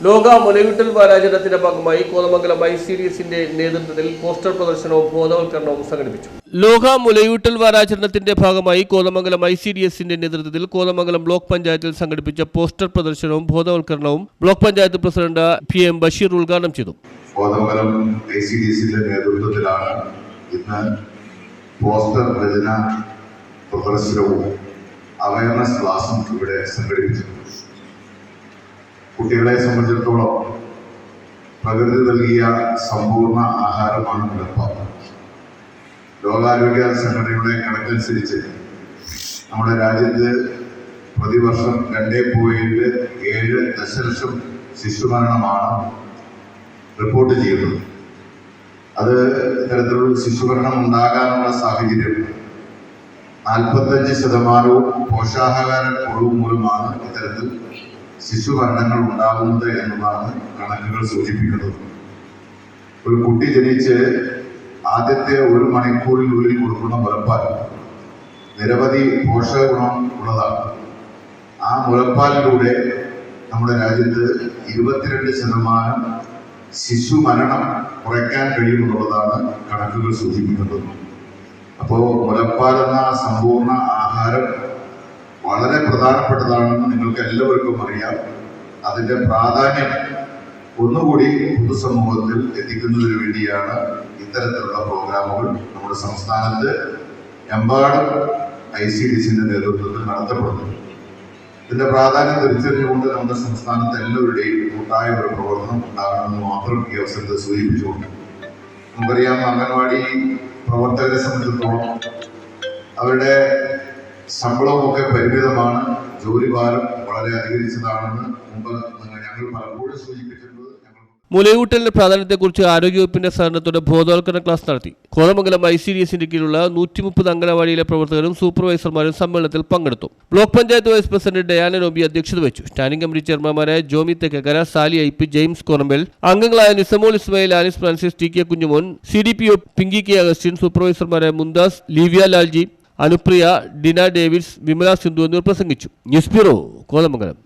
ലോക മുലയൂട്ടൽ വാരാചരണത്തിന്റെ ഭാഗമായി കോതമംഗലം ഐ സി ഡി എസിന്റെ നേതൃത്വത്തിൽ പോസ്റ്റർ പ്രദർശനവും ബോധവൽക്കരണവും സംഘടിപ്പിച്ചു. ലോക മുലയൂട്ടൽ വാരാചരണത്തിന്റെ ഭാഗമായി കോതമംഗലം ഐ സി ഡി എസിന്റെ നേതൃത്വത്തിൽ കോതമംഗലം ബ്ലോക്ക് പഞ്ചായത്തിൽ സംഘടിപ്പിച്ച പോസ്റ്റർ പ്രദർശനവും ബോധവൽക്കരണവും block panchayat president P M Basheer ഉദ്ഘാടനം ചെയ്തു. കോതമംഗലം ഐ സി ഡി സിന്റെ നേതൃത്വത്തിലാണ് ഇന്ന് പോസ്റ്റർ രചന പ്രദർശനവും അവയർനെസ് ക്ലാസും ഇവിടെ സംഘടിപ്പിച്ചത് കുട്ടികളെ സംബന്ധിച്ചിടത്തോളം പ്രകൃതി നൽകിയ സമ്പൂർണ ആഹാരമാണ് മുലപ്പാൽ ലോകാരോഗ്യ സംഘടനയുടെ കണക്കനുസരിച്ച് നമ്മുടെ രാജ്യത്ത് പ്രതിവർഷം രണ്ടേ പോയിന്റ് ഏഴ് ദശലക്ഷം ശിശുമരണമാണ് റിപ്പോർട്ട് ചെയ്യുന്നത്. അത് ഇത്തരത്തിലുള്ള ശിശുമരണം ഉണ്ടാകാനുള്ള സാഹചര്യം നാൽപ്പത്തഞ്ച് ശതമാനവും പോഷകാഹാര കുറവ് മൂലമാണ് ഇത്തരത്തിൽ ശിശുമരണങ്ങൾ ഉണ്ടാകുന്നത് എന്നതാണ് കണക്കുകൾ സൂചിപ്പിക്കുന്നത്. ഒരു കുട്ടി ജനിച്ച് ആദ്യത്തെ ഒരു മണിക്കൂറിനുള്ളിൽ കൊടുക്കുന്ന മുലപ്പാൽ നിരവധി പോഷക ഗുണം ഉള്ളതാണ്. ആ മുലപ്പാലിലൂടെ നമ്മുടെ രാജ്യത്ത് ഇരുപത്തിരണ്ട് ശതമാനം ശിശു മരണം കുറയ്ക്കാൻ കഴിയുമെന്നുള്ളതാണ് കണക്കുകൾ സൂചിപ്പിക്കുന്നത്. അപ്പോൾ മുലപ്പാൽ എന്ന സമ്പൂർണ ആഹാരം വളരെ പ്രധാനപ്പെട്ടതാണെന്ന് നിങ്ങൾക്ക് എല്ലാവർക്കും അറിയാം. അതിന്റെ പ്രാധാന്യം ഒന്നുകൂടി പൊതുസമൂഹത്തിൽ എത്തിക്കുന്നതിന് വേണ്ടിയാണ് ഇത്തരത്തിലുള്ള പ്രോഗ്രാമുകൾ നമ്മുടെ സംസ്ഥാനത്ത് എമ്പാടും ഐ സി ഡി സിന്റെ നേതൃത്വത്തിൽ നടത്തപ്പെടുന്നത്. ഇതിന്റെ പ്രാധാന്യം തിരിച്ചറിഞ്ഞുകൊണ്ട് നമ്മുടെ സംസ്ഥാനത്ത് എല്ലാവരുടെയും കൂട്ടായ ഒരു പ്രവർത്തനം ഉണ്ടാകണമെന്ന് മാത്രം ഈ അവസരത്തിൽ സൂചിപ്പിച്ചുകൊണ്ട് നമുക്കറിയാം അംഗൻവാടി പ്രവർത്തകരെ സംബന്ധിച്ചിടത്തോളം അവരുടെ ശമ്പളമൊക്കെ പരിമിതമാണ്. ജോലിഭാരം വളരെ അധികരിച്ചതാണെന്ന് മുമ്പ് ഞങ്ങൾ പലപ്പോഴും സൂചിപ്പിച്ചിട്ടുണ്ട്. ഞങ്ങൾ മുലയൂട്ടലിന്റെ പ്രാധാന്യത്തെക്കുറിച്ച് ആരോഗ്യവകുപ്പിന്റെ സഹകരണത്തോടെ ബോധവൽക്കരണ ക്ലാസ് നടത്തി. കോതമംഗലം ഐ സി ഡി എസിന്റെ കീഴിലുള്ള നൂറ്റി മുപ്പത് അംഗനവാടിയിലെ പ്രവർത്തകരും സൂപ്പർവൈസർമാരും സമ്മേളനത്തിൽ പങ്കെടുത്തു. Block panchayat vice president Diana Nobi അധ്യക്ഷത വഹിച്ചു. സ്റ്റാൻഡിംഗ് കമ്മിറ്റി ചെയർമാൻമാരായ ജോമി തെക്കര സാലി ഐ പി ജെയിംസ് കോറമ്പൽ അംഗങ്ങളായ Nisamol Ismail Anis Francis T K Kunjumon C D P O Pinky K Augustine സൂപ്പർവൈസർമാരായ Mumtaz Livia Lalji Anupriya Dina Davids Vimala Sindhu എന്നിവർ പ്രസംഗിച്ചു. News bureau Kothamangalam.